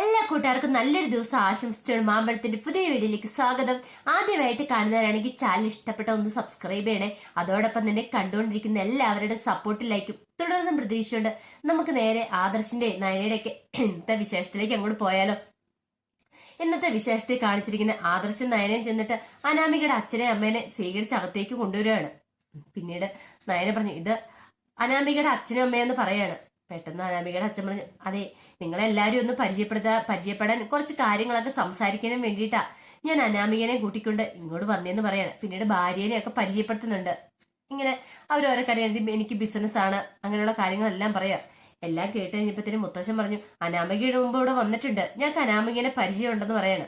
എല്ലാ കൂട്ടുകാർക്കും നല്ലൊരു ദിവസം ആശംസിച്ചാണ് മാമ്പഴത്തിന്റെ പുതിയ വീഡിയോയിലേക്ക് സ്വാഗതം. ആദ്യമായിട്ട് കാണുന്നവരാണെങ്കിൽ ചാനൽ ഇഷ്ടപ്പെട്ട ഒന്ന് സബ്സ്ക്രൈബ് ചെയ്യണേ. അതോടൊപ്പം തന്നെ കണ്ടുകൊണ്ടിരിക്കുന്ന എല്ലാവരുടെ സപ്പോർട്ടിലായിരിക്കും തുടർന്നും പ്രതീക്ഷയുണ്ട് നമുക്ക് നേരെ ആദർശിന്റെ നയനയുടെ ഒക്കെ ഇന്നത്തെ വിശേഷത്തിലേക്ക് അങ്ങോട്ട് പോയാലോ. ഇന്നത്തെ വിശേഷത്തിൽ കാണിച്ചിരിക്കുന്ന ആദർശം നയനയും ചെന്നിട്ട് അനാമികയുടെ അച്ഛനെ അമ്മേനെ സ്വീകരിച്ച് അകത്തേക്ക് കൊണ്ടുവരികയാണ്. പിന്നീട് നയന പറഞ്ഞു ഇത് അനാമികയുടെ അച്ഛനും അമ്മയെന്ന് പറയാണ്. പെട്ടെന്ന് അനാമികയുടെ അച്ഛൻ പറഞ്ഞു അതെ നിങ്ങളെല്ലാരും ഒന്ന് പരിചയപ്പെടുത്താ പരിചയപ്പെടാൻ കുറച്ച് കാര്യങ്ങളൊക്കെ സംസാരിക്കാനും വേണ്ടിയിട്ടാ. ഞാൻ അനാമികനെ കൂട്ടിക്കൊണ്ട് ഇങ്ങോട്ട് വന്നേന്ന് പറയാണ്. പിന്നീട് ഭാര്യനെ ഒക്കെ പരിചയപ്പെടുത്തുന്നുണ്ട്. ഇങ്ങനെ അവരോരോ കാര്യം എനിക്ക് ബിസിനസ് ആണ് അങ്ങനെയുള്ള കാര്യങ്ങളെല്ലാം പറയാം. എല്ലാം കേട്ട് കഴിഞ്ഞപ്പോഴത്തേനും മുത്തശ്ശൻ പറഞ്ഞു അനാമികയുടെ മുമ്പ് ഇവിടെ വന്നിട്ടുണ്ട്. ഞങ്ങൾക്ക് അനാമികനെ പരിചയമുണ്ടെന്ന് പറയാണ്.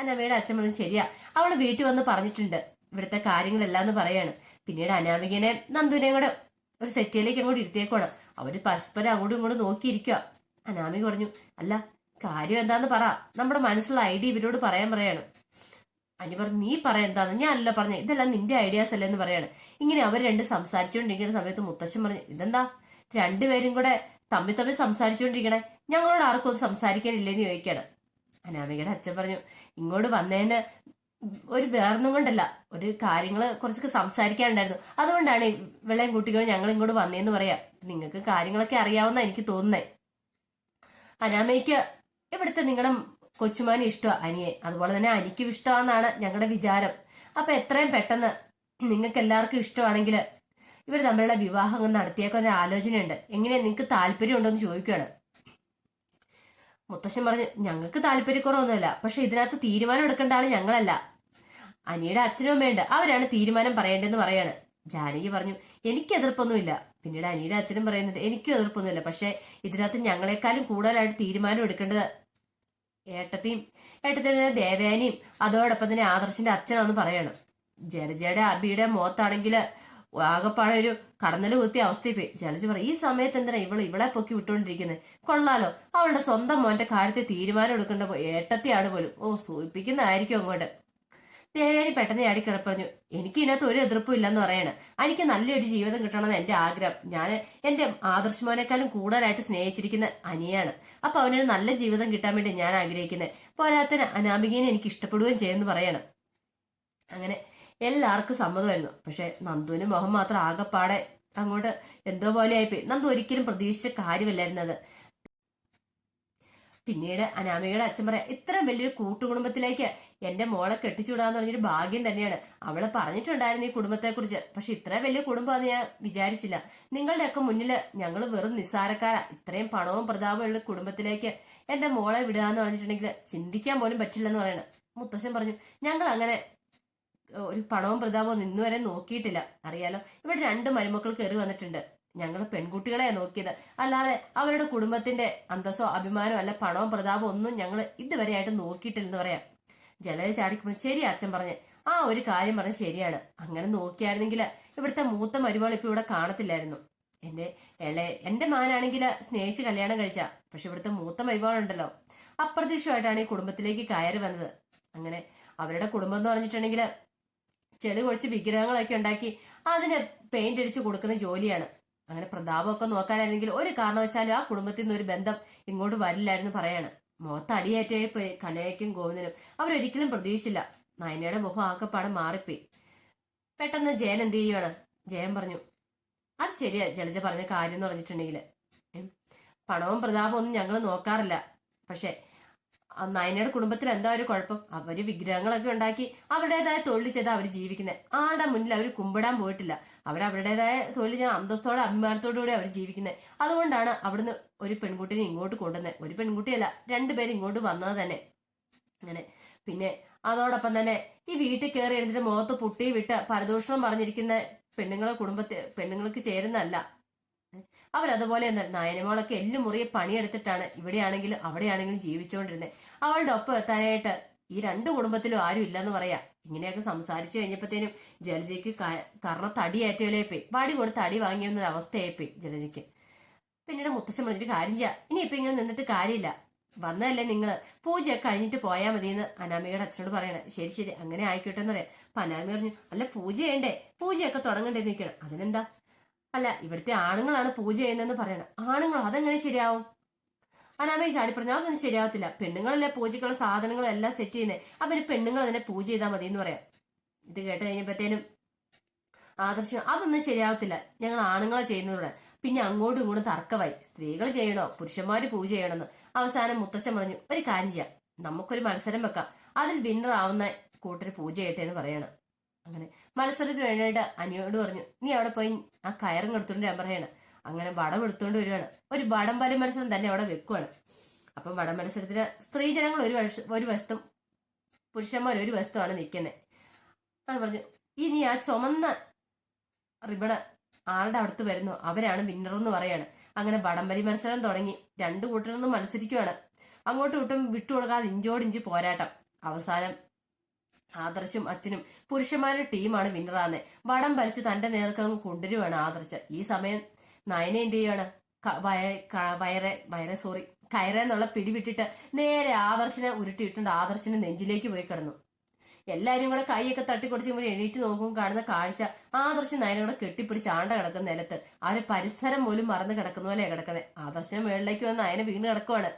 അനാമികയുടെ അച്ഛൻ പറഞ്ഞു ശരിയാ അവൾ വീട്ടിൽ വന്ന് പറഞ്ഞിട്ടുണ്ട്. ഇവിടുത്തെ കാര്യങ്ങളെല്ലാം എന്ന് പറയാണ്. പിന്നീട് അനാമികനെ നന്ദുവിനെയും കൂടെ ഒരു സെറ്റിയിലേക്ക് അങ്ങോട്ട് ഇരുത്തിയേക്കുവാണ്. അവർ പരസ്പരം അങ്ങോട്ടും ഇങ്ങോട്ടും നോക്കിയിരിക്കുക അനാമി പറഞ്ഞു അല്ല കാര്യം എന്താന്ന് പറ. നമ്മുടെ മനസ്സിലുള്ള ഐഡിയ ഇവരോട് പറയാൻ പറയാണ്. അനി പറഞ്ഞു നീ പറ എന്താന്ന്. ഞാൻ അല്ല പറഞ്ഞ. ഇതെല്ലാം നിന്റെ ഐഡിയാസ് അല്ലേ എന്ന് പറയാണ്. ഇങ്ങനെ അവർ രണ്ട് സംസാരിച്ചുകൊണ്ടിരിക്കുന്ന സമയത്ത് മുത്തശ്ശൻ പറഞ്ഞു ഇതെന്താ? രണ്ടുപേരും കൂടെ തമ്മി തമ്മിൽ സംസാരിച്ചുകൊണ്ടിരിക്കണേ. ഞങ്ങളോട് ആർക്കും സംസാരിക്കാനില്ലെന്ന് ചോദിക്കാണ്. അനാമികയുടെ അച്ഛൻ പറഞ്ഞു ഇങ്ങോട്ട് വന്നതിന് ഒരു വേറൊന്നും കൊണ്ടല്ല. ഒരു കാര്യങ്ങൾ കുറച്ചൊക്കെ സംസാരിക്കാനുണ്ടായിരുന്നു. അതുകൊണ്ടാണ് വെള്ളയും കുട്ടികളും ഞങ്ങൾ ഇങ്ങോട്ട് വന്നേന്ന് പറയാ. നിങ്ങൾക്ക് കാര്യങ്ങളൊക്കെ അറിയാവുന്ന എനിക്ക് തോന്നുന്നേ. അനാമയ്ക്ക് ഇവിടുത്തെ നിങ്ങളുടെ കൊച്ചുമാനെ ഇഷ്ടമാണ് അനിയെ. അതുപോലെ തന്നെ അനിക്കും ഇഷ്ടമാണെന്നാണ് ഞങ്ങളുടെ വിചാരം. അപ്പൊ എത്രയും പെട്ടെന്ന് നിങ്ങൾക്ക് എല്ലാവർക്കും ഇഷ്ടമാണെങ്കിൽ ഇവർ തമ്മിലുള്ള വിവാഹം നടത്തിയേക്കാൻ ഒരു ആലോചനയുണ്ട്. എങ്ങനെയാ നിങ്ങൾക്ക് താല്പര്യം ഉണ്ടോ എന്ന് ചോദിക്കുകയാണ്. മുത്തശ്ശൻ പറഞ്ഞു ഞങ്ങൾക്ക് താല്പര്യക്കുറവൊന്നുമില്ല. പക്ഷെ ഇതിനകത്ത് തീരുമാനം എടുക്കേണ്ട ആൾ ഞങ്ങളല്ല. അനിയുടെ അച്ഛനും അമ്മയുണ്ട്. അവരാണ് തീരുമാനം പറയേണ്ടതെന്ന് പറയാണ്. ജാനകി പറഞ്ഞു എനിക്ക് എതിർപ്പൊന്നുമില്ല. പിന്നീട് അനിയുടെ അച്ഛനും പറയുന്നുണ്ട് എനിക്കും എതിർപ്പൊന്നുമില്ല. പക്ഷെ ഇതിനകത്ത് ഞങ്ങളെക്കാളും കൂടുതലായിട്ട് തീരുമാനം എടുക്കേണ്ടത്. ഏട്ടത്തെയും ഏട്ടത്തിന്റെ ദേവേനയും അതോടൊപ്പം തന്നെ ആദർശിന്റെ അച്ഛനാണെന്ന് പറയണം. ജലജയുടെ അബിയുടെ മുഖത്താണെങ്കിൽ ആകപ്പാടെ ഒരു കടന്നൽ കുത്തിയ അവസ്ഥയിൽ പോയി. ജലജ പറയും ഈ സമയത്ത് എന്തിനാ ഇവൾ ഇവളെ പൊക്കി വിട്ടുകൊണ്ടിരിക്കുന്നത് കൊള്ളാലോ. അവളുടെ സ്വന്തം മോന്റെ കാര്യത്തിൽ തീരുമാനം എടുക്കേണ്ട ഏട്ടത്തിയാണ് പോലും. ഓ സൂചിപ്പിക്കുന്നതായിരിക്കും അങ്ങോട്ട്. ദേവേനി പെട്ടെന്ന് ചാടിക്കിട പറഞ്ഞു എനിക്ക് ഇതിനകത്ത് ഒരു എതിർപ്പും ഇല്ലെന്ന് പറയണ. എനിക്ക് നല്ലൊരു ജീവിതം കിട്ടണമെന്ന് എന്റെ ആഗ്രഹം. ഞാൻ എന്റെ ആദർശമോനേക്കാളും കൂടുതലായിട്ട് സ്നേഹിച്ചിരിക്കുന്ന അനിയാണ്. അപ്പൊ അവനൊരു നല്ല ജീവിതം കിട്ടാൻ വേണ്ടി ഞാൻ ആഗ്രഹിക്കുന്നത് പോരാത്തിന് അനാമികേനെ എനിക്ക് ഇഷ്ടപ്പെടുകയും ചെയ്യുമെന്ന് പറയണം. അങ്ങനെ എല്ലാവർക്കും സമ്മതമായിരുന്നു. പക്ഷെ നന്ദുവിന് മുഖം മാത്രം ആകെപ്പാടെ അങ്ങോട്ട് എന്തോ പോലെ ആയിപ്പോയി നന്ദു ഒരിക്കലും പ്രതീക്ഷിച്ച കാര്യമല്ലായിരുന്നത്. പിന്നീട് അനാമികയുടെ അച്ഛൻ പറയാം ഇത്രയും വലിയൊരു കൂട്ടുകുടുംബത്തിലേക്ക് എന്റെ മോളെ കെട്ടിച്ചുവിടാന്ന് പറഞ്ഞൊരു ഭാഗ്യം തന്നെയാണ്. അവൾ പറഞ്ഞിട്ടുണ്ടായിരുന്നു ഈ കുടുംബത്തെ കുറിച്ച് പക്ഷെ ഇത്രയും വലിയ കുടുംബമാണെന്ന് ഞാൻ വിചാരിച്ചില്ല. നിങ്ങളുടെയൊക്കെ മുന്നിൽ ഞങ്ങൾ വെറും നിസ്സാരക്കാരാ. ഇത്രയും പണവും പ്രതാപവും ഉള്ള കുടുംബത്തിലേക്ക് എന്റെ മോളെ വിടുക എന്ന് പറഞ്ഞിട്ടുണ്ടെങ്കിൽ ചിന്തിക്കാൻ പോലും പറ്റില്ലെന്ന് പറയണം മുത്തശ്ശൻ പറഞ്ഞു. ഞങ്ങൾ അങ്ങനെ ഒരു പണവും പ്രതാപവും നിന്നുവരെ നോക്കിയിട്ടില്ല. അറിയാലോ ഇവിടെ രണ്ട് മരുമക്കൾ കയറി വന്നിട്ടുണ്ട്. ഞങ്ങൾ പെൺകുട്ടികളെ നോക്കിയത്. അല്ലാതെ അവരുടെ കുടുംബത്തിന്റെ അന്തസ്സോ അഭിമാനോ അല്ല പണവും പ്രതാപോ ഒന്നും ഞങ്ങൾ ഇതുവരെയായിട്ട് നോക്കിയിട്ടില്ലെന്ന് പറയാം. ജലജ ചാടിക്കുമ്പോൾ ശരി അച്ഛൻ പറഞ്ഞ് ആ ഒരു കാര്യം പറഞ്ഞ് ശരിയാണ്. അങ്ങനെ നോക്കിയായിരുന്നെങ്കിൽ ഇവിടുത്തെ മൂത്ത മരുമകൾ ഇപ്പൊ ഇവിടെ കാണത്തില്ലായിരുന്നു. എന്റെ ഇളയ എന്റെ മാനാണെങ്കിൽ സ്നേഹിച്ച് കല്യാണം കഴിച്ച പക്ഷെ ഇവിടുത്തെ മൂത്ത മരുമകളുണ്ടല്ലോ. അപ്രതീക്ഷിതമായിട്ടാണ് ഈ കുടുംബത്തിലേക്ക് കയറി വന്നത്. അങ്ങനെ അവരുടെ കുടുംബം എന്ന് പറഞ്ഞിട്ടുണ്ടെങ്കിൽ ചെളി കുഴിച്ച് വിഗ്രഹങ്ങളൊക്കെ ഉണ്ടാക്കി അതിന് പെയിന്റ് അടിച്ച് കൊടുക്കുന്ന ജോലിയാണ്. അങ്ങനെ പ്രതാപമൊക്കെ നോക്കാനായിരുന്നെങ്കിൽ ഒരു കാരണവശാലും ആ കുടുംബത്തിൽ നിന്ന് ഒരു ബന്ധം ഇങ്ങോട്ട് വരില്ലായിരുന്നു പറയാണ്. മുഖത്ത് അടിയേറ്റായി പോയി. കനയ്ക്കും ഗോവിന്ദനും. അവരൊരിക്കലും പ്രതീക്ഷിച്ചില്ല. നയനയുടെ മുഖം ആക്കപ്പാടെ മാറിപ്പോയി. പെട്ടെന്ന് ജയൻ എന്ത് ചെയ്യുവാണ്? ജയൻ പറഞ്ഞു അത് ശരിയാ. ജലജ പറഞ്ഞ കാര്യം എന്ന് പറഞ്ഞിട്ടുണ്ടെങ്കിൽ. പണവും പ്രതാപവും ഒന്നും ഞങ്ങൾ നോക്കാറില്ല. പക്ഷെ നയനയുടെ കുടുംബത്തിൽ എന്താ ഒരു കുഴപ്പം? അവർ വിഗ്രഹങ്ങളൊക്കെ ഉണ്ടാക്കി അവരുടേതായ തൊഴിൽ ചെയ്താൽ അവർ ജീവിക്കുന്നത് ആരുടെ മുന്നിൽ അവർ കുമ്പിടാൻ പോയിട്ടില്ല. അവർ അവരുടേതായ തൊഴിൽ ചെയ്യാൻ അന്തസ്സോടെ അഭിമാനത്തോടു കൂടി അവർ ജീവിക്കുന്നത് അതുകൊണ്ടാണ് അവിടുന്ന് ഒരു പെൺകുട്ടിനെ ഇങ്ങോട്ട് കൊണ്ടുവന്നത് ഒരു പെൺകുട്ടിയല്ല രണ്ടുപേരും ഇങ്ങോട്ട് വന്നത് തന്നെ. അങ്ങനെ. പിന്നെ അതോടൊപ്പം തന്നെ ഈ വീട്ടിൽ കയറി എഴുന്നിട്ട് മുഖത്ത് പുട്ടി വിട്ട് പരദൂഷണം പറഞ്ഞിരിക്കുന്ന പെണ്ണുങ്ങളെ കുടുംബത്തെ പെണ്ണുങ്ങൾക്ക് ചേരുന്നതല്ല. അവരതുപോലെ നയനമോളൊക്കെ എല്ലും മുറിയെ പണിയെടുത്തിട്ടാണ് ഇവിടെയാണെങ്കിലും അവിടെയാണെങ്കിലും ജീവിച്ചുകൊണ്ടിരുന്നത് അവളുടെ ഒപ്പം എത്താനായിട്ട് ഈ രണ്ട് കുടുംബത്തിലും ആരും ഇല്ലെന്ന് പറയാ. ഇങ്ങനെയൊക്കെ സംസാരിച്ചു കഴിഞ്ഞപ്പോഴത്തേനും ജലജയ്ക്ക് കർണ തടിയേറ്റോലേ പോയി വടി കൊടുത്ത് അടി അവസ്ഥയായി പോയി ജലജയ്ക്ക് പിന്നീട് മുത്തശ്ശൻ പറഞ്ഞിട്ട് കാര്യം ചെയ്യാ. ഇനി ഇപ്പൊ ഇങ്ങനെ നിന്നിട്ട് കാര്യമില്ല. വന്നതല്ലേ നിങ്ങൾ പൂജയൊക്കെ കഴിഞ്ഞിട്ട് പോയാൽ മതി എന്ന് അനാമികയുടെ അച്ഛനോട് പറയണേ. ശരി ശരി അങ്ങനെ ആയിക്കോട്ടെ എന്ന് പറയാം. അപ്പൊ അനാമി പറഞ്ഞു അല്ല പൂജ പൂജയൊക്കെ തുടങ്ങണ്ടേ നിൽക്കണം അതിനെന്താ? അല്ല ഇവിടുത്തെ ആണുങ്ങളാണ് പൂജ ചെയ്യുന്നതെന്ന് പറയണം. ആണുങ്ങൾ അതെങ്ങനെ ശരിയാവും? അനാമയെ ചാടി പറഞ്ഞു അതൊന്നും ശരിയാവത്തില്ല. പെണ്ണുങ്ങളല്ലേ പൂജയ്ക്കുള്ള സാധനങ്ങളും എല്ലാം സെറ്റ് ചെയ്യുന്നത് അവർ പെണ്ണുങ്ങൾ അതിനെ പൂജ ചെയ്താൽ മതി എന്ന് പറയാം. ഇത് കേട്ട് കഴിഞ്ഞപ്പോഴത്തേനും ആദർശം അതൊന്നും ശരിയാവത്തില്ല. ഞങ്ങൾ ആണുങ്ങളെ ചെയ്യുന്നതോടെ. പിന്നെ അങ്ങോട്ടും ഇങ്ങോട്ടും തർക്കമായി. സ്ത്രീകൾ ചെയ്യണോ? പുരുഷന്മാര് പൂജ ചെയ്യണമെന്ന്. അവസാനം മുത്തശ്ശൻ പറഞ്ഞു ഒരു കാര്യം ചെയ്യാം. നമുക്കൊരു മത്സരം വെക്കാം. അതിൽ വിന്നർ ആവുന്ന കൂട്ടർ പൂജ ചെയ്യട്ടെ എന്ന് പറയാണ്. അങ്ങനെ. മത്സരത്തിന് വേണ്ടിയിട്ട് അനിയോട് പറഞ്ഞു നീ അവിടെ പോയി ആ കയറും എടുത്തോണ്ട് ഞാൻ പറയാണ് അങ്ങനെ വടം എടുത്തോണ്ട് വരുവാണ്. ഒരു വടം വലി മത്സരം തന്നെ അവിടെ വെക്കുവാണ്. അപ്പം വടം മത്സരത്തിന് സ്ത്രീജനങ്ങൾ ഒരു വശ ഒരു വശത്തും പുരുഷന്മാർ ഒരു വശത്തുമാണ് നിൽക്കുന്നത് അങ്ങനെ പറഞ്ഞു ഇനി ആ ചുമന്ന റിബണ് ആരുടെ അടുത്ത് വരുന്നു. അവരാണ് വിന്നർ എന്ന് പറയാണ്. അങ്ങനെ വടംവലി മത്സരം തുടങ്ങി രണ്ടു കൂട്ടരൊന്നും നിന്ന് മത്സരിക്കുവാണ്. അങ്ങോട്ടും ഇട്ടും വിട്ടുകൊടുക്കാതെ ഇഞ്ചോടിഞ്ച് പോരാട്ടം. അവസാനം ആദർശും അച്ഛനും പുരുഷന്മാരുടെ ടീമാണ് വിന്നറാന്ന്. വടം വലിച്ച് തന്റെ നേർക്ക് അങ്ങ് കൊണ്ടുവരുവാണ് ആദർശ്. ഈ സമയം നയന എന്ത് ചെയ്യാണ്? വയ- വയറെ വയറെ സോറി കയറെന്നുള്ള പിടി വിട്ടിട്ട് നേരെ ആദർശിനെ ഉരുട്ടിയിട്ടുണ്ട്. ആദർശിന് നെഞ്ചിലേക്ക് പോയി കിടന്നു. എല്ലാരും കൂടെ കൈയൊക്കെ തട്ടിക്കൊടിച്ച് എണീറ്റ് നോക്കും കാണുന്ന കാഴ്ച ആദർശം നയനോടെ കെട്ടിപ്പിടിച്ച് ആണ്ട കിടക്കുന്ന നിലത്ത്. അവർ പരിസരം പോലും മറന്നു കിടക്കുന്ന പോലെ കിടക്കുന്നത് ആദർശം മേളിലേക്ക് വന്ന് നയനെ വീണ് കിടക്കുവാണ്.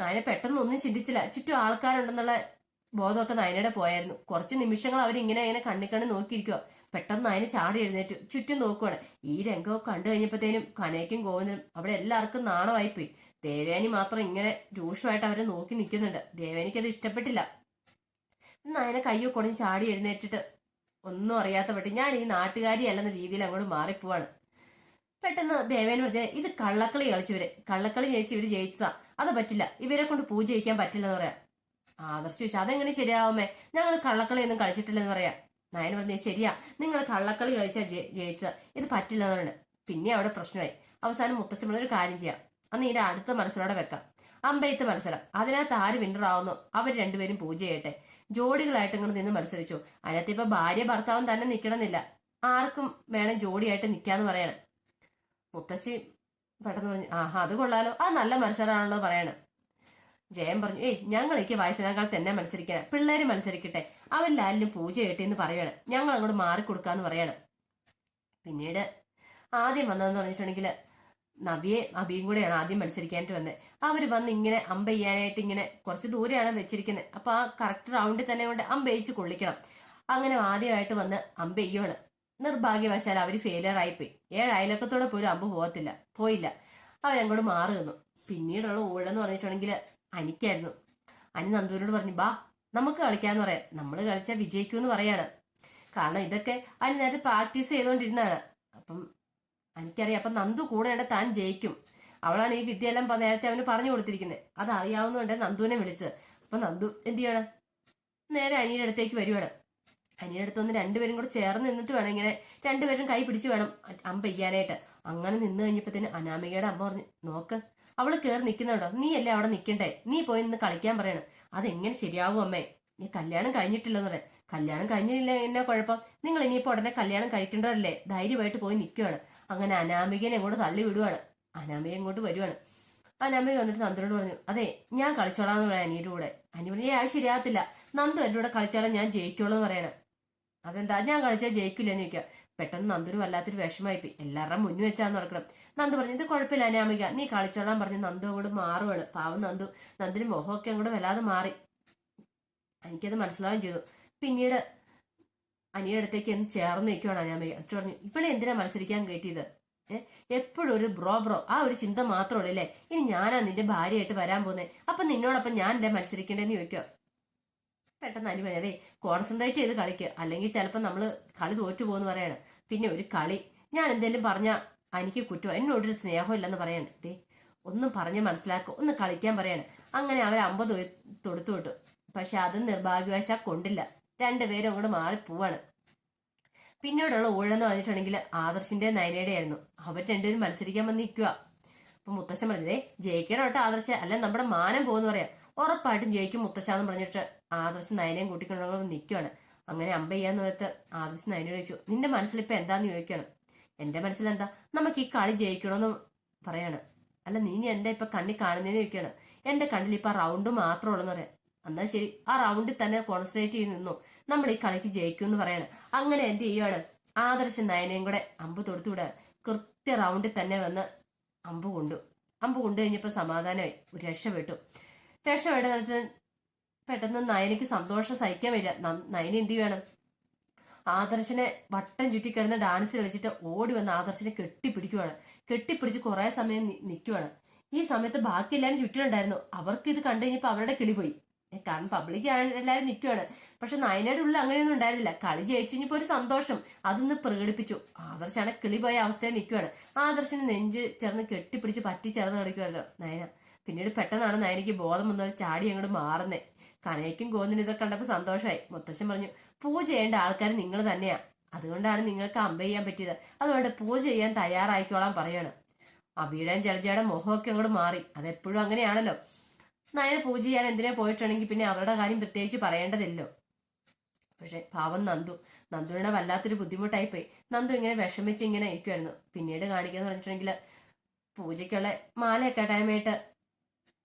നയന പെട്ടെന്ന് ഒന്നും ചിന്തിച്ചില്ല. ചുറ്റും ആൾക്കാരുണ്ടെന്നുള്ള ബോധമൊക്കെ നയനയുടെ പോയായിരുന്നു. കുറച്ച് നിമിഷങ്ങൾ അവരിങ്ങനെ ഇങ്ങനെ കണ്ണിക്കണ്ണി നോക്കിയിരിക്കുക പെട്ടെന്ന് നയന ചാടി എഴുന്നേറ്റു. ചുറ്റും നോക്കുവാണ്. ഈ രംഗമൊക്കെ കണ്ടു കഴിഞ്ഞപ്പോഴത്തേനും കനയ്ക്കും ഗോവിന്ദനും അവിടെ എല്ലാവർക്കും നാണമായിപ്പോയി. ദേവേനി മാത്രം ഇങ്ങനെ രൂക്ഷമായിട്ട് അവരെ നോക്കി നിൽക്കുന്നുണ്ട്. ദേവേനിക്ക് അത് ഇഷ്ടപ്പെട്ടില്ല. നയന കയ്യോ കുടഞ്ഞ് ചാടി എഴുന്നേറ്റിട്ട് ഒന്നും അറിയാത്ത പറ്റി ഞാൻ ഈ നാട്ടുകാരി അല്ലെന്ന രീതിയിൽ അങ്ങോട്ട് മാറിപ്പോവാണ്. പെട്ടെന്ന് ദേവേൻ പറഞ്ഞ ഇത് കള്ളക്കളി കളിച്ചവര്. കള്ളക്കളി ജയിച്ച് ഇവർ ജയിച്ചതാ. അത് പറ്റില്ല. ഇവരെ കൊണ്ട് പൂജ ചെയ്യിക്കാൻ പറ്റില്ല എന്ന് പറയാം. ആദർശ് ചോദിച്ചു അതെങ്ങനെ ശരിയാവുമേ ഞങ്ങൾ കള്ളക്കളിയൊന്നും കളിച്ചിട്ടില്ലെന്ന് പറയാം. നയൻ പറഞ്ഞു ശരിയാ. നിങ്ങൾ കള്ളക്കളി കളിച്ചാൽ ജയിച്ച ഇത് പറ്റില്ല എന്ന് പിന്നെ അവിടെ പ്രശ്നമായി. അവസാനം മുത്തശ്ശൻ ഒരു കാര്യം ചെയ്യാം. അന്ന് ഇതിന്റെ അടുത്ത മത്സരോടെ വെക്കാം. അമ്പയത്ത് മത്സരം. അതിനകത്ത് ആര് വിന്നർ ആവുന്നു? അവർ രണ്ടുപേരും പൂജ ചെയ്യട്ടെ ജോഡികളായിട്ട് ഇങ്ങനെ നിന്ന് മത്സരിച്ചു. അതിനകത്ത് ഇപ്പൊ ഭാര്യ ഭർത്താവും തന്നെ നിൽക്കണമെന്നില്ല ആർക്കും വേണം ജോഡിയായിട്ട് നിൽക്കാന്ന് പറയണം. മുത്തശ്ശി പെട്ടെന്ന് പറഞ്ഞു ആഹാ അത് കൊള്ളാലോ. അത് നല്ല മത്സരമാണല്ലോ പറയണം. ജയൻ പറഞ്ഞു ഏയ് ഞങ്ങളേക്ക് വയസ്സിനേക്കാൾ തന്നെ മത്സരിക്കാൻ പിള്ളേര് മത്സരിക്കട്ടെ. അവരിലാരിലും പൂജ ചെയ്യട്ടെ എന്ന് പറയാണ്. ഞങ്ങൾ അങ്ങോട്ട് മാറിക്കൊടുക്കാന്ന് പറയാണ്. പിന്നീട് ആദ്യം വന്നതെന്ന് പറഞ്ഞിട്ടുണ്ടെങ്കിൽ നബിയെ അബിയും കൂടെയാണ് ആദ്യം മത്സരിക്കാനായിട്ട് വന്നത് അവർ വന്ന് ഇങ്ങനെ അമ്പ ചെയ്യാനായിട്ട് ഇങ്ങനെ കുറച്ച് ദൂരെയാണ് വെച്ചിരിക്കുന്നത് അപ്പൊ ആ കറക്റ്റ് റൗണ്ടിൽ തന്നെ കൊണ്ട് അമ്പയിച്ച് കൊള്ളിക്കണം. അങ്ങനെ ആദ്യമായിട്ട് വന്ന് അമ്പ ചെയ്യുവാണ് നിർഭാഗ്യവശാൽ അവർ ഫെയിലിയർ ആയിപ്പോയി. ഏഴ് അയലക്കത്തോടെ പോലും അമ്പ് പോകത്തില്ല പോയില്ല. അവരങ്ങോട്ട് മാറി നിന്നു. പിന്നീടുള്ള ഊഴെന്ന് പറഞ്ഞിട്ടുണ്ടെങ്കിൽ അനിക്കായിരുന്നു. അനി നന്ദൂരിനോട് പറഞ്ഞു ബാ നമുക്ക് കളിക്കാന്ന് പറയാം. നമ്മൾ കളിച്ചാൽ വിജയിക്കൂന്ന് പറയാണ്. കാരണം ഇതൊക്കെ അനി നേരത്തെ പ്രാക്ടീസ് ചെയ്തുകൊണ്ടിരുന്നതാണ് അപ്പം എനിക്കറിയാം അപ്പം നന്ദു കൂടെയാണ് താൻ ജയിക്കും. അവളാണ് ഈ വിദ്യയെല്ലാം നേരത്തെ അവന് പറഞ്ഞു കൊടുത്തിരിക്കുന്നത് അത് അറിയാവുന്നതുകൊണ്ട് നന്ദുവിനെ വിളിച്ചത്. അപ്പൊ നന്ദു എന്ത് ചെയ്യണം നേരെ അനിയുടെ അടുത്തേക്ക് വരുവാണ്. അനിയുടെ അടുത്ത് വന്ന് രണ്ടുപേരും കൂടെ ചേർന്ന് നിന്നിട്ട് വേണം ഇങ്ങനെ രണ്ടുപേരും കൈ പിടിച്ച് വേണം അ- അമ്പ ചെയ്യാനായിട്ട് അങ്ങനെ നിന്ന് കഴിഞ്ഞപ്പോഴത്തേന് അനാമികയുടെ അമ്മ പറഞ്ഞു നോക്ക് അവൾ കയറി നിൽക്കുന്നുണ്ടോ നീ അല്ലേ അവിടെ നിൽക്കണ്ടേ നീ പോയി നിന്ന് കളിക്കാൻ പറയണം. അതെങ്ങനെ ശരിയാകും അമ്മേ? നീ കല്യാണം കഴിഞ്ഞിട്ടില്ലെന്ന് പറയാം കല്യാണം കഴിഞ്ഞില്ല എന്നാ കുഴപ്പം? നിങ്ങൾ ഇനിയിപ്പോ ഉടനെ കല്യാണം കഴിക്കേണ്ടവരല്ലേ? ധൈര്യമായിട്ട് പോയി നിൽക്കുകയാണ് അങ്ങനെ അനാമികനെ അങ്ങോട്ട് തള്ളി വിടുവാണ്. അനാമിക ഇങ്ങോട്ട് വരുവാണ്. അനാമിക വന്നിട്ട് നന്ദനോട് പറഞ്ഞു അതെ ഞാൻ കളിച്ചോളാന്ന് പറയാം അനിയുടെ കൂടെ. അനി പറഞ്ഞു ഏ അത് ശരിയാകത്തില്ല. നന്ദു എന്റെ കൂടെ കളിച്ചാലും ഞാൻ ജയിക്കുള്ളൂ എന്ന് പറയണം. അതെന്താ? ഞാൻ കളിച്ചാൽ ജയിക്കില്ലെന്ന് ചോദിക്കുക പെട്ടെന്ന് നന്ദുന് വല്ലാത്തൊരു വിഷമായിപ്പോയി എല്ലാവരുടെ മുന്നിൽ വെച്ചാന്ന് നടക്കണം. നന്ദു പറഞ്ഞു ഇത് കുഴപ്പമില്ല അനാമിക നീ കളിച്ചോളാൻ പറഞ്ഞ് നന്ദു അങ്ങോട്ട് മാറുവാണ്. പാവം നന്ദു. നന്ദിന് മുഖമൊക്കെ അങ്ങോട്ട് വല്ലാതെ മാറി. എനിക്കത് മനസ്സിലാവുകയും ചെയ്തു. പിന്നീട് അനിയുടെ അടുത്തേക്ക് എന്ന് ചേർന്ന് നിൽക്കുവാണ് അനാമിക എന്നിട്ട് പറഞ്ഞു ഇവിടെ എന്തിനാ മത്സരിക്കാൻ കയറ്റിയത്? എപ്പോഴും ഒരു ബ്രോ ബ്രോ. ആ ഒരു ചിന്ത മാത്രമേ അല്ലേ? ഇനി ഞാനാ നിന്റെ ഭാര്യയായിട്ട് വരാൻ പോകുന്നത് അപ്പൊ നിന്നോടൊപ്പം ഞാൻ എന്താ മത്സരിക്കേണ്ടതെന്ന് ചോദിക്കുക പെട്ടെന്ന് അനുഭവം അതെ കോൺസെൻട്രേറ്റ് ചെയ്ത് കളിക്കുക അല്ലെങ്കിൽ ചിലപ്പോൾ നമ്മൾ കളി തോറ്റു പോകുന്നു പറയാണ്. പിന്നെ ഒരു കളി. ഞാൻ എന്തെങ്കിലും പറഞ്ഞാൽ എനിക്ക് കുറ്റം. എന്നോടൊരു സ്നേഹമില്ലെന്ന് പറയാണ്. ദേ ഒന്നും പറഞ്ഞ് മനസ്സിലാക്കുക ഒന്ന് കളിക്കാൻ പറയാണ്. അങ്ങനെ അവർ അമ്പത് തൊടുത്തു വിട്ടു. പക്ഷെ അത് നിർഭാഗ്യവശാ കൊണ്ടില്ല. രണ്ടുപേരും അങ്ങോട്ട് മാറി പോവാണ്. പിന്നീടുള്ള ഊഴെന്ന് പറഞ്ഞിട്ടുണ്ടെങ്കിൽ ആദർശിന്റെ നയനയുടെ ആയിരുന്നു അവർ രണ്ടുപേരും മത്സരിക്കാൻ വന്ന് നിൽക്കുക അപ്പൊ മുത്തശ്ശൻ പറഞ്ഞതേ ജയിക്കാനോട്ടെ ആദർശ. അല്ല നമ്മുടെ മാനം പോകുന്നു പറയാം. ഉറപ്പായിട്ടും ജയിക്കും. മുത്തശ്ശാന്ന് പറഞ്ഞിട്ട് ആദർശ് നയനയും കൂട്ടിക്കൊണ്ടു നിൽക്കുകയാണ് അങ്ങനെ അമ്പ ചെയ്യാന്ന് നേരത്ത് ആദർശ് നയനോട് ചോദിച്ചു നിന്റെ മനസ്സിൽ ഇപ്പൊ എന്താന്ന് ചോദിക്കണം എന്റെ മനസ്സിൽ എന്താ നമുക്ക് ഈ കളി ജയിക്കണമെന്ന് പറയാണ്. അല്ല നീ എന്റെ ഇപ്പൊ കണ്ണി കാണുന്നതെന്ന് ചോദിക്കാണ് എന്റെ കണ്ണിൽ ഇപ്പൊ റൗണ്ട് മാത്രമേ ഉള്ളൂ പറയാം. എന്നാ ശരി. ആ റൗണ്ടിൽ തന്നെ കോൺസെൻട്രേറ്റ് ചെയ്ത് നിന്നു. നമ്മൾ ഈ കളിക്ക് ജയിക്കും എന്ന് പറയാണ്. അങ്ങനെ എന്ത് ചെയ്യുവാണ്? ആദർശ നയനയും കൂടെ അമ്പ് തൊടുത്തു കൃത്യ റൗണ്ടിൽ തന്നെ വന്ന് അമ്പ് കൊണ്ടു. അമ്പ് കൊണ്ടു കഴിഞ്ഞപ്പോൾ സമാധാനമായി. ഒരു രക്ഷപ്പെട്ടു രക്ഷപ്പെട്ട പെട്ടെന്ന് നയനിക്ക് സന്തോഷം സഹിക്കാൻ വരിക നയന എന്ത് വേണം ആദർശനെ വട്ടം ചുറ്റിക്കിടന്ന് ഡാൻസ് കളിച്ചിട്ട് ഓടി വന്ന് ആദർശനെ കെട്ടിപ്പിടിക്കുവാണ്. കെട്ടിപ്പിടിച്ച് കുറേ സമയം നിൽക്കുവാണ് ഈ സമയത്ത് ബാക്കി എല്ലാവരും ചുറ്റിലുണ്ടായിരുന്നു. അവർക്ക് ഇത് കണ്ടു കഴിഞ്ഞപ്പോൾ അവരുടെ കിളി പോയി. കാരണം പബ്ലിക് എല്ലാവരും നിൽക്കുവാണ് പക്ഷെ നയനയുടെ ഉള്ളിൽ അങ്ങനെയൊന്നും ഉണ്ടായിരുന്നില്ല. കളി ജയിച്ചു കഴിഞ്ഞപ്പോൾ ഒരു സന്തോഷം. അതൊന്ന് പ്രകടിപ്പിച്ചു. ആദർശാണ് കിളി പോയ അവസ്ഥയിൽ നിൽക്കുവാണ് ആദർശന് നെഞ്ച് ചേർന്ന് കെട്ടിപ്പിടിച്ച് പറ്റി ചേർന്ന് കളിക്കുമല്ലോ നയന. പിന്നീട് പെട്ടെന്നാണ് നയനിക്ക് ബോധം വന്നാൽ ചാടി അങ്ങോട്ട് മാറുന്നേ. കനയ്ക്കും ഗോന്നിനും ഇതൊക്കെ കണ്ടപ്പോൾ സന്തോഷമായി മുത്തശ്ശൻ പറഞ്ഞു പൂജ ചെയ്യേണ്ട ആൾക്കാർ നിങ്ങൾ തന്നെയാ. അതുകൊണ്ടാണ് നിങ്ങൾക്ക് അമ്പ ചെയ്യാൻ പറ്റിയത്. അതുകൊണ്ട് പൂജ ചെയ്യാൻ തയ്യാറായിക്കോളാൻ പറയാണ്. അബിയുടെയും ജലജയുടെ മുഖമൊക്കെ അങ്ങോട്ട് മാറി. അതെപ്പോഴും അങ്ങനെയാണല്ലോ. നയനെ പൂജ ചെയ്യാൻ എന്തിനാ പോയിട്ടുണ്ടെങ്കിൽ പിന്നെ അവരുടെ കാര്യം പ്രത്യേകിച്ച് പറയേണ്ടതില്ലോ പക്ഷെ പാവം നന്ദു. നന്ദുവിനെ വല്ലാത്തൊരു ബുദ്ധിമുട്ടായി പോയി നന്ദു ഇങ്ങനെ വിഷമിച്ച് ഇങ്ങനെ ഇരിക്കുമായിരുന്നു പിന്നീട് കാണിക്കാന്ന് പറഞ്ഞിട്ടുണ്ടെങ്കിൽ പൂജയ്ക്കുള്ള മാലയൊക്കെ ഇടാനായിട്ട്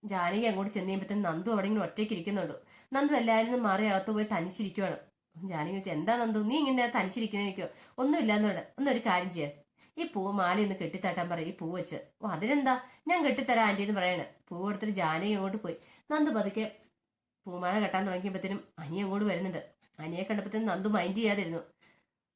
ജാനകി അങ്ങോട്ട് ചെന്ന് കഴിയുമ്പോഴത്തേന് നന്ദു അവിടെ ഇങ്ങനെ ഒറ്റയ്ക്ക് ഇരിക്കുന്നുണ്ട്. നന്ദു എല്ലാവരും മാറി അകത്ത് പോയി തനിച്ചിരിക്കുവാണ്. ജാനകി വെച്ചാൽ എന്താ നന്ദു നീ ഇങ്ങനെ തനിച്ചിരിക്കുന്നതിരിക്കോ ഒന്നുമില്ലാന്നോടെ ഒന്നൊരു കാര്യം ചെയ്യാം. ഈ പൂ മാലയൊന്ന് കെട്ടിത്തട്ടാൻ പറയും ഈ പൂ വെച്ച്. ഓ അതിനെന്താ? ഞാൻ കെട്ടിത്തരാം ആന്റി എന്ന് പറയണ. പൂ എടുത്തിട്ട് ജാനകി അങ്ങോട്ട് പോയി. നന്ദു പതുക്കെ പൂമാല കെട്ടാൻ തുടങ്ങിയപ്പോഴത്തേനും അനി അങ്ങോട്ട് വരുന്നുണ്ട്. അനിയെ കണ്ടപ്പോഴത്തേനും നന്ദു മൈൻഡ് ചെയ്യാതിരുന്നു.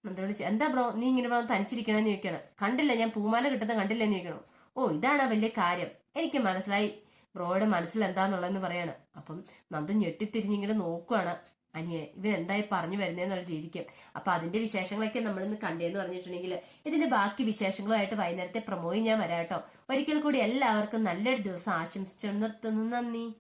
ചോദിച്ചു, എന്താ ബ്രോ നീ ഇങ്ങനെ ഇവിടെ തനിച്ചിരിക്കണമെന്ന് ചോദിക്കണം കണ്ടില്ല ഞാൻ പൂമാല കിട്ടുന്നത് കണ്ടില്ലെന്ന് ചോദിക്കണം ഓ ഇതാണ് വലിയ കാര്യം. എനിക്ക് മനസ്സിലായി ബ്രോയുടെ മനസ്സിൽ എന്താന്നുള്ളതെന്ന് പറയാണ്. അപ്പം നന്ദു ഞെട്ടിത്തിരിഞ്ഞിങ്ങനെ നോക്കുവാണ്. അനിയെ ഇവൻ എന്തായി പറഞ്ഞു വരുന്നതെന്നുള്ള രീതിക്ക്. അപ്പൊ അതിന്റെ വിശേഷങ്ങളൊക്കെ നമ്മളിന്ന് കണ്ടേന്ന് പറഞ്ഞിട്ടുണ്ടെങ്കിൽ ഇതിന്റെ ബാക്കി വിശേഷങ്ങളുമായിട്ട് വൈകുന്നേരത്തെ പ്രൊമോയും ഞാൻ വരാട്ടോ. ഒരിക്കൽ കൂടി എല്ലാവർക്കും നല്ലൊരു ദിവസം ആശംസിച്ചു നിർത്തുന്നു. നന്ദി.